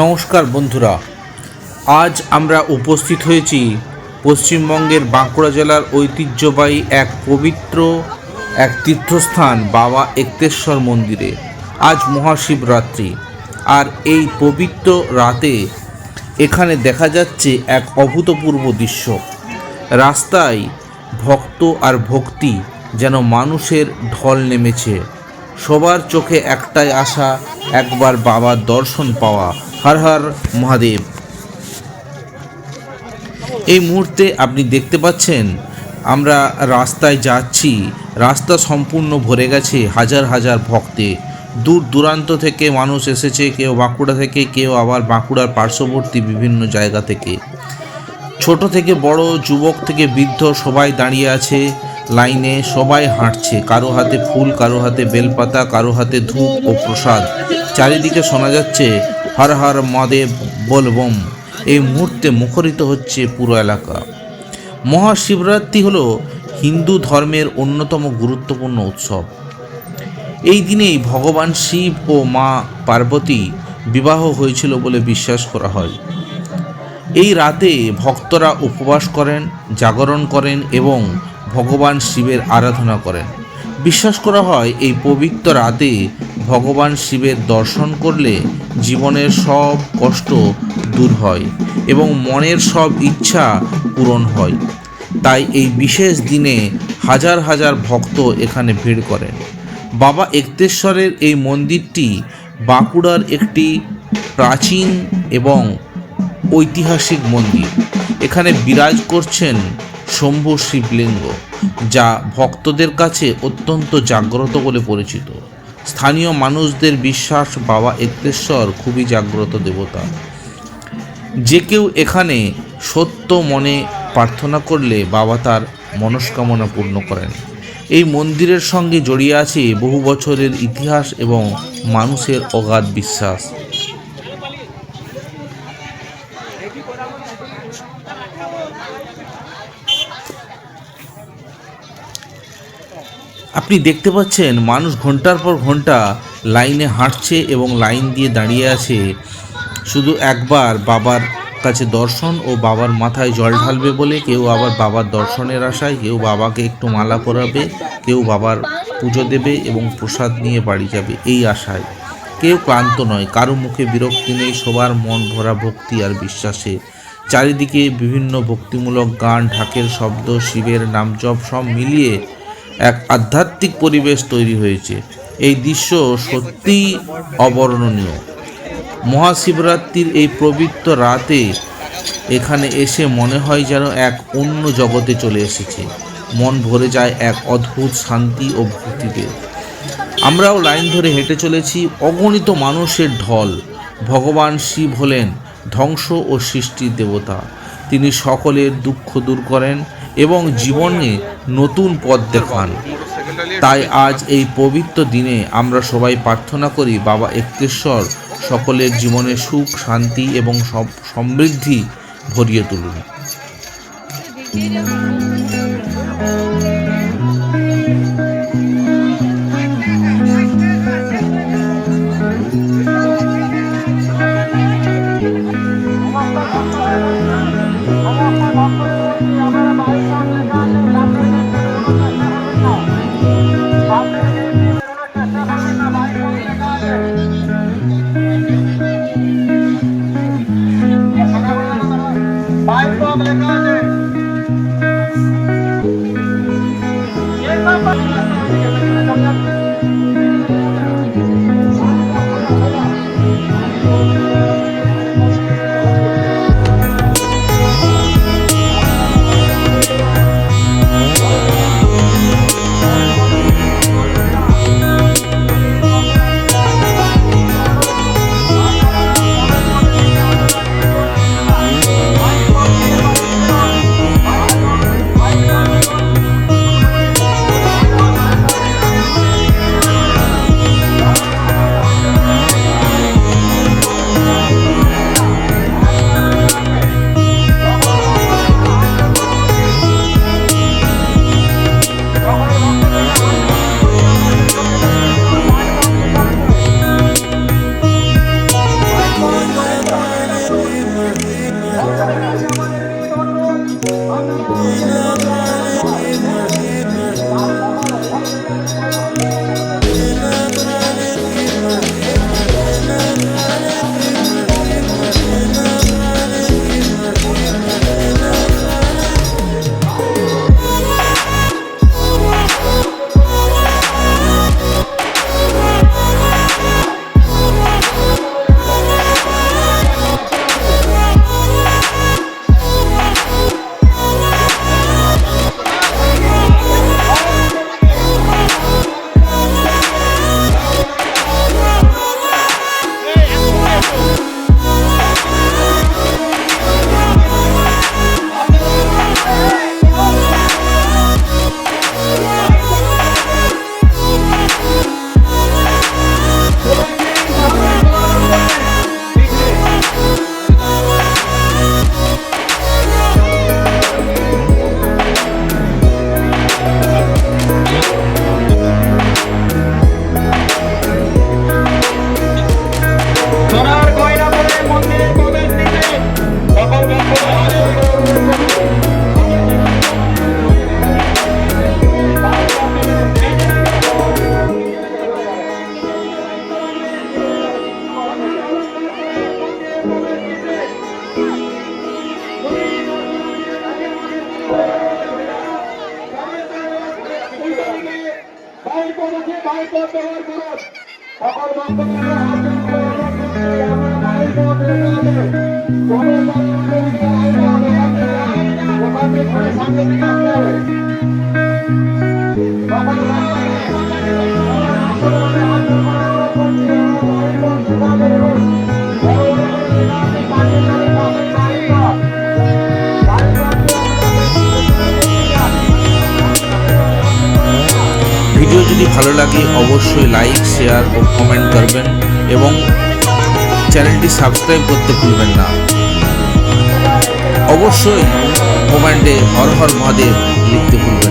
নমস্কার বন্ধুরা। আজ আমরা উপস্থিত হয়েছি পশ্চিমবঙ্গের বাঁকুড়া জেলার ঐতিহ্যবাহী এক পবিত্র এক তীর্থস্থান বাবা একতেশ্বর মন্দিরে। আজ মহাশিবরাত্রি। আর এই পবিত্র রাতে এখানে দেখা যাচ্ছে এক অভূতপূর্ব দৃশ্য। রাস্তায় ভক্ত আর ভক্তি যেন মানুষের ঢল নেমেছে। সবার চোখে একটাই আশা, একবার বাবার দর্শন পাওয়া। হর হর মহাদেব। এই মুহূর্তে আপনি দেখতে পাচ্ছেন, আমরা রাস্তায় যাচ্ছি, রাস্তা সম্পূর্ণ ভরে গেছে হাজার হাজার ভক্তে। দূর দূরান্ত থেকে মানুষ এসেছে, কেউ বাঁকুড়া থেকে, কেউ আবার বাঁকুড়ার পার্শ্ববর্তী বিভিন্ন জায়গা থেকে। ছোট থেকে বড়, যুবক থেকে বৃদ্ধ সবাই দাঁড়িয়ে আছে লাইনে, সবাই হাঁটছে। কারও হাতে ফুল, কারও হাতে বেলপাতা, কারও হাতে ধূপ ও প্রসাদ। চারিদিকে শোনা যাচ্ছে হর হর মদেব বলবম। এই মুহূর্তে মুখরিত হচ্ছে পুরো এলাকা। মহাশিবরাত্রি হলো হিন্দু ধর্মের অন্যতম গুরুত্বপূর্ণ উৎসব। এই দিনেই ভগবান শিব ও মা পার্বতী বিবাহ হয়েছিল বলে বিশ্বাস করা হয়। এই রাতে ভক্তরা উপবাস করেন, জাগরণ করেন এবং ভগবান শিবের আরাধনা করেন। বিশ্বাস করা হয় এই পবিত্র রাতে ভগবান শিবের দর্শন করলে জীবনের সব কষ্ট দূর হয় এবং মনের সব ইচ্ছা পূরণ হয়। তাই এই বিশেষ দিনে হাজার হাজার ভক্ত এখানে ভিড় করেন। বাবা একতেশ্বরের এই মন্দিরটি বাঁকুড়ার একটি প্রাচীন এবং ঐতিহাসিক মন্দির। এখানে বিরাজ করছেন শম্ভু শিবলিঙ্গ, যা ভক্তদের কাছে অত্যন্ত জাগ্রত বলে পরিচিত। স্থানীয় মানুষদের বিশ্বাস বাবা একতেশ্বর খুবই জাগ্রত দেবতা। যে কেউ এখানে সত্য মনে প্রার্থনা করলে বাবা তার মনস্কামনা পূর্ণ করেন। এই মন্দিরের সঙ্গে জড়িয়ে আছে বহু বছরের ইতিহাস এবং মানুষের অগাধ বিশ্বাস। আপনি দেখতে পাচ্ছেন মানুষ ঘণ্টার পর ঘণ্টা লাইনে হাঁটছে এবং লাইন দিয়ে দাঁড়িয়ে আছে। শুধু একবার বাবার কাছে দর্শন ও বাবার মাথায় জল ঢালবে বলে কেউ আবার বাবার দর্শনের আশায় কেউ বাবাকে একটু মালা পরাবে, কেউ বাবার পুজো দেবে এবং প্রসাদ নিয়ে বাড়ি যাবে এই আশায়। কেউ ক্লান্ত নয়, কারও মুখে বিরক্তি নেই, সবার মন ভরা ভক্তি আর বিশ্বাসে। চারিদিকে বিভিন্ন ভক্তিমূলক গান, ঢাকের শব্দ, শিবের নামজপ সব মিলিয়ে এক আধ্যাত্মিক পরিবেশ তৈরি হয়েছে। এই দৃশ্য সত্যিই অবর্ণনীয়। মহাশিবরাত্রির এই পবিত্র রাতে এখানে এসে মনে হয় যেন এক অন্য জগতে চলে এসেছে। মন ভরে যায় এক অদ্ভুত শান্তি ও ভক্তিতে। আমরাও লাইন ধরে হেঁটে চলেছি অগণিত মানুষের ঢল। ভগবান শিব হলেন ধ্বংস ও সৃষ্টির দেবতা। তিনি সকলের দুঃখ দূর করেন। এবং জীবনে নতুন পথ দেখান। তাই আজ এই পবিত্র দিনে আমরা সবাই প্রার্থনা করি, বাবা একটেশ্বর, সকলের জীবনে সুখ, শান্তি এবং সমৃদ্ধি ভরিয়ে তুলুন। সকল ভক্তদের ভিডিও যদি ভালো লাগে, অবশ্যই লাইক শেয়ার ও কমেন্ট করবেন এবং চ্যানেলটি সাবস্ক্রাইব করতে ভুলবেন না। অবশ্যই কমেন্টে হর হর মহাদেব লিখতে ভুলবেন